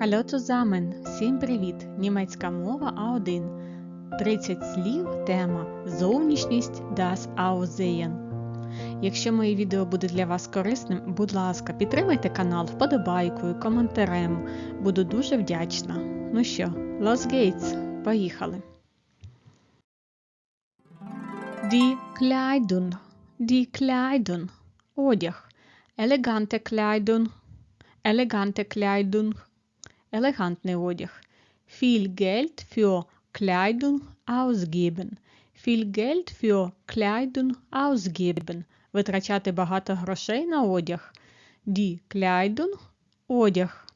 Hallo zusammen! Всім привіт! Німецька мова А1. 30 слів тема Зовнішність das Aussehen. Якщо моє відео буде для вас корисним, будь ласка, підтримайте канал вподобайкою, коментарем. Буду дуже вдячна. Ну що, los geht's! Поїхали! Die Kleidung. Die Kleidung. Одяг. Елегante Kleidung. Elegante Kleidung. Елегантний одяг. Viel Geld für Kleidung ausgeben. Viel Geld für Kleidung ausgeben. Витрачати багато грошей на одяг. Die Kleidung – одяг.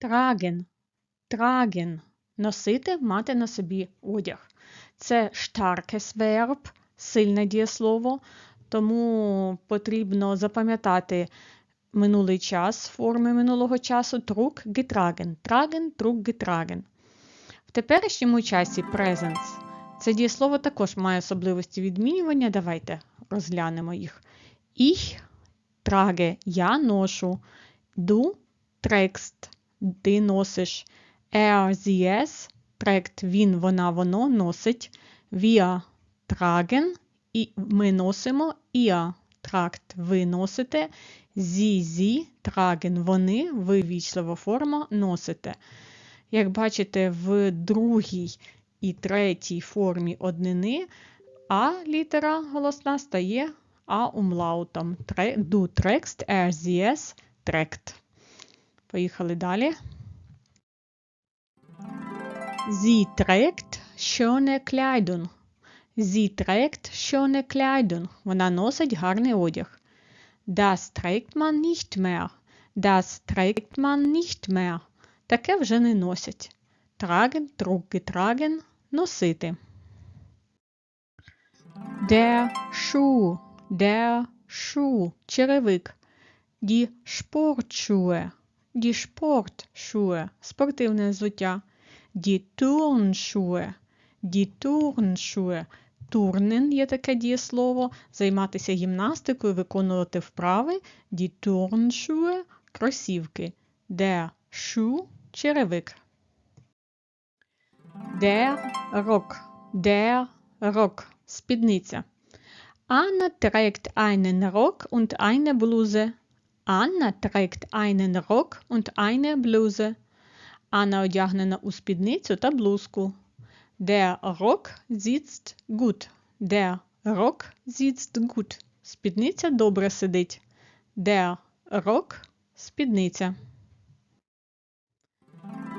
Tragen. Tragen. Носити, мати на собі одяг. Це starkes Verb, сильне дієслово, тому потрібно запам'ятати минулий час форми минулого часу trug getragen. Tragen, trug getragen. В теперішньому часі presence. Це дієслово також має особливості відмінювання. Давайте розглянемо їх. Ich trage – я ношу. Du trägst – ти носиш. Er, sie, es trägt – він, вона, воно носить. Wir tragen – і ми носимо. Ihr tragt – ви носите. Sie, sie tragen – вони, ви вічлива форма носите. Як бачите, в другій і третій формі однини А літера голосна стає А умлаутом. Du trägst, er, sie, es. Поїхали далі. Sie trägt schöne Kleidung. Sie trägt schöne Kleidung. Вона носить гарний одяг. Das trägt man nicht mehr. Das trägt man nicht mehr. Таке вже не носять. Tragen, getragen – носити. Der Schuh, der Schuh – черевик. Die Sportschuhe, die Sportschuhe – спортивне взуття. Die Turnschuhe, die Turnschuhe – турнен є таке дієслово, займатися гімнастикою, виконувати вправи. Turnschuhe – кросівки. Der Schuh – черевик. Der Rock, der Rock – спідниця. Anna trägt einen Rock und eine Bluse. Anna trägt einen Rock und eine Bluse. Анна одягнена у спідницю та блузку. Der Rock sitzt gut. Der Rock sitzt gut. Спідниця добре сидить. Der Rock – спідниця.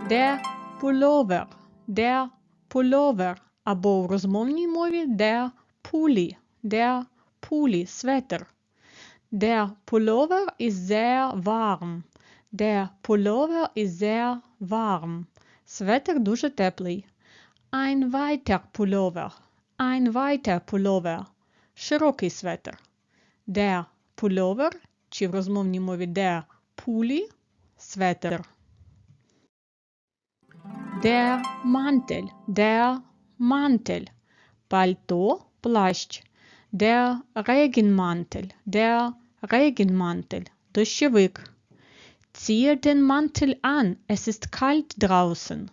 Der Pullover. Der Pullover. Або в розмовній мові der Pulli. Der Pulli – светр. Der Pullover ist sehr warm. Der Pullover ist sehr warm. Светр дуже теплий. Ein weiter Pullover. Ein weiter Pullover. Широкий светр. Der Pullover, чи в розмовній мові der Pulli – светр. Der Mantel. Der Mantel. Пальто, плащ. Der Regenmantel. Der Regenmantel. Дощовик. Ziehe den Mantel an, es ist kalt draußen.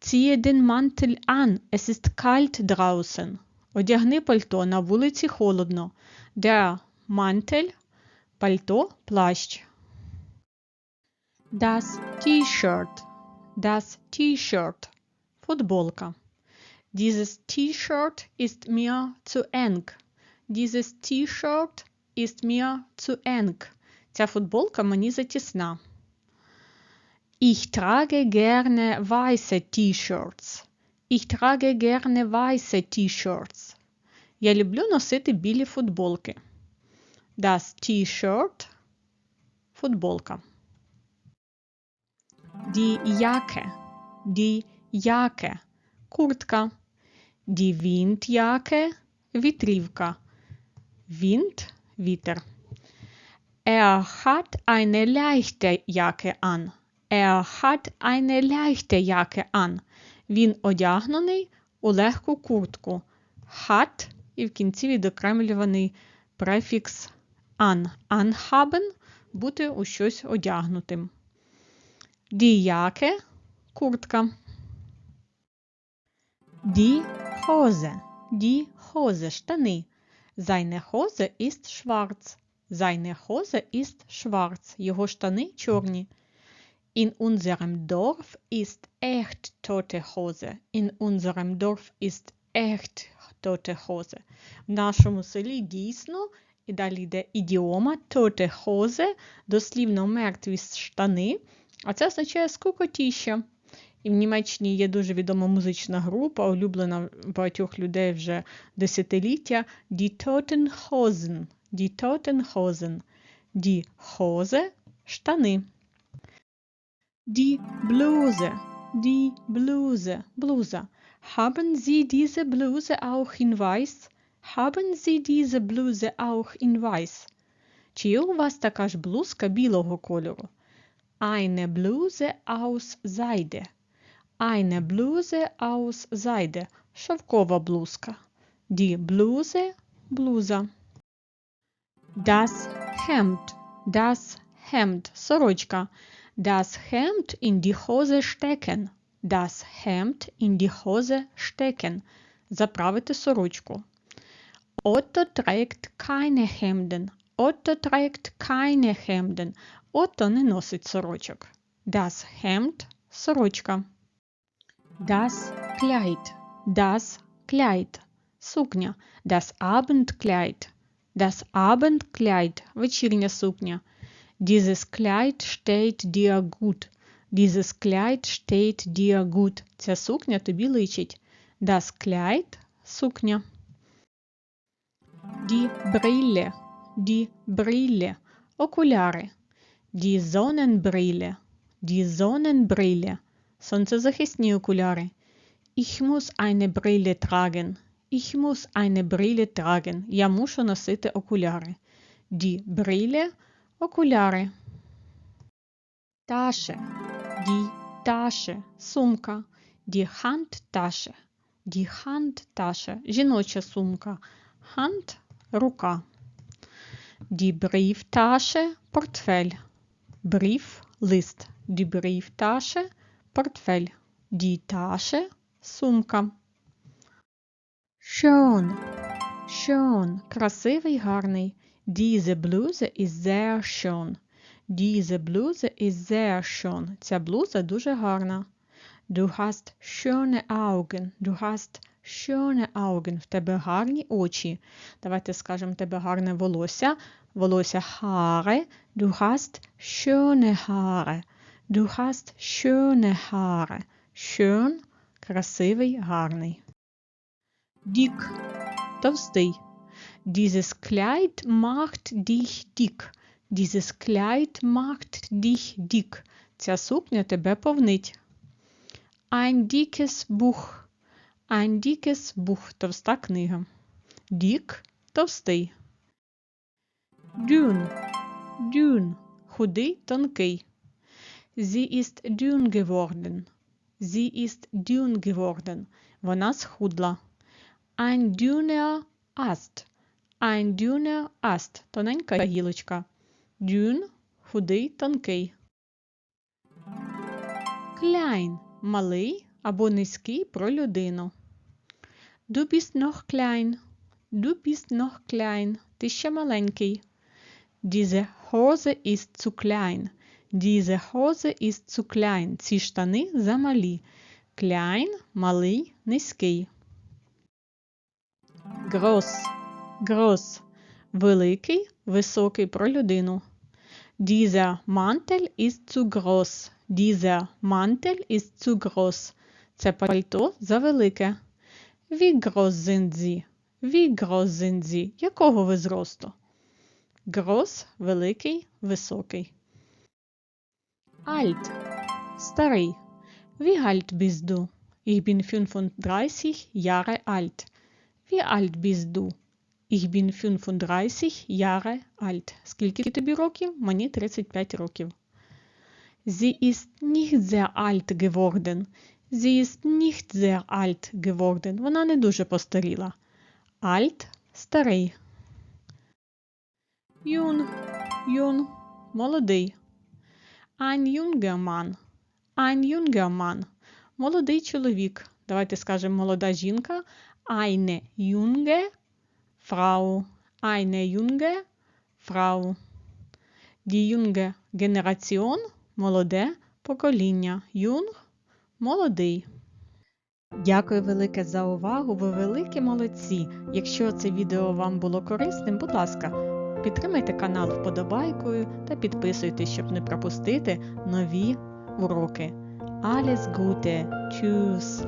Ziehe den Mantel an, es ist kalt draußen. Одягни пальто, на вулиці холодно. Der Mantel – пальто, плащ. Das T-Shirt. Das T-Shirt. Футболка. Dieses T-Shirt ist mir zu eng. Dieses T-Shirt ist mir zu eng. Ця футболка мені затісна. Ich trage gerne weiße T-shirts. Ich trage gerne weiße T-shirts. Я люблю носити білі футболки. Das T-shirt – футболка. Die Jacke. Die Jacke – куртка. Die Windjacke – вітрівка. Wind – вітер. Er hat eine leichte Jacke an. Er hat eine leichte Jacke an. Він одягнений у легку куртку. Hat і в кінці відокремлюваний префікс an. Anhaben – бути у щось одягнутим. Die Jacke – куртка. Die Hose. Die Hose – штани. Seine Hose ist schwarz. Seine Hose ist schwarz. Його штани чорні. In unserem Dorf ist echt tote Hose. In unserem Dorf ist echt tote Hose. В нашому селі дійсно, і далі йде ідіома tote Hose, дослівно мертві штани, а це означає скукотіща. І в Німеччині є дуже відома музична група, улюблена багатьох людей вже десятиліття Die Toten. Die Toten. Die Hose – штани. Die Bluse. Die Bluse. Bluse. Haben Sie diese Bluse auch in weiß? Haben Sie diese Bluse auch in weiß? Чи у вас така ж блузка білого кольору? Eine Bluse aus Seide. Eine Bluse aus Seide. Шовкова блузка. Die Bluse – блуза. Das Hemd. Das Hemd. Сорочка. Das Hemd in die Hose stecken. Das Hemd in die Hose stecken. Заправити сорочку. Otto trägt keine Hemden. Otto trägt keine Hemden. Otto не носить сорочок. Das Hemd – сорочка. Das Kleid. Das Kleid. Сукня. Das Abendkleid. Das Abendkleid. Вечірня сукня. Dieses Kleid steht dir gut. Dieses Kleid steht dir gut. Ця сукня тобі личить. Das Kleid – сукня. Die Brille. Die Brille. Окуляри. Die Sonnenbrille. Die Sonnenbrille. Сонцезахисні окуляри. Ich muss eine Brille tragen. Ich muss eine Brille tragen. Я мушу носити окуляри. Die Brille – окуляри. Tasche. Die Tasche – сумка. Die Handtasche. Die Handtasche – жіноча сумка. Hand – рука. Die Brieftasche – портфель. Brief – лист. Die Brieftasche – портфель. Die Tasche – сумка. Schön. Schön. Красивий, гарний. Diese Bluse ist sehr schön. Diese Bluse ist sehr schön. Ця блуза дуже гарна. Du hast schöne Augen. Du hast schöne Augen. В тебе гарні очі. Давайте скажемо, в тебе гарне волосся. Волосся Haare. Du hast schöne Haare. Du hast schöne Haare. Schön – красивий, гарний. Dick – товстий. Dieses Kleid macht dich dick. Dieses Kleid macht dich dick. Ця сукня тебе повнить. Ein dickes Buch. Ein dickes Buch. Товста книга. Dick – товстий. Dünn. Dünn. Худий, тонкий. Sie ist dünn geworden. Sie ist dünn geworden. Вона схудла. Ein dünner Ast. Ein dünner Ast. Тоненька гілочка. Dünn – худий, тонкий. Klein – малий або низький про людину. Du bist noch klein. Du bist noch klein. Ти ще маленький. Diese Hose ist zu klein. Diese Hose ist zu klein. Ці штани замалі. Klein – малий, низький. Gross. Gross – великий, високий про людину. Groß. Dieser Mantel ist zu groß. Це Sie? Wie groß sind Sie? Якого ви зросту? Groß – великий, високий. Alt – старий. Alt bist du? Ich bin 35 Jahre alt. Wie alt bist du? Ich bin 35 Jahre alt. Скільки тобі років? Мені 35 років. Sie ist nicht sehr alt geworden. Sie ist nicht sehr alt geworden. Вона не дуже постаріла. Alt – старий. Jung – юн – молодий. Ein junger Mann Ein junger Mann. Молодий чоловік. Давайте скажемо молода жінка. Eine junge Frau. Eine junge Frau. Die junge Generation – молоде покоління. Jung – молодий. Дякую велике за увагу, ви великі молодці. Якщо це відео вам було корисним, будь ласка, підтримайте канал вподобайкою та підписуйтесь, щоб не пропустити нові уроки. Alles Gute! Tschüss!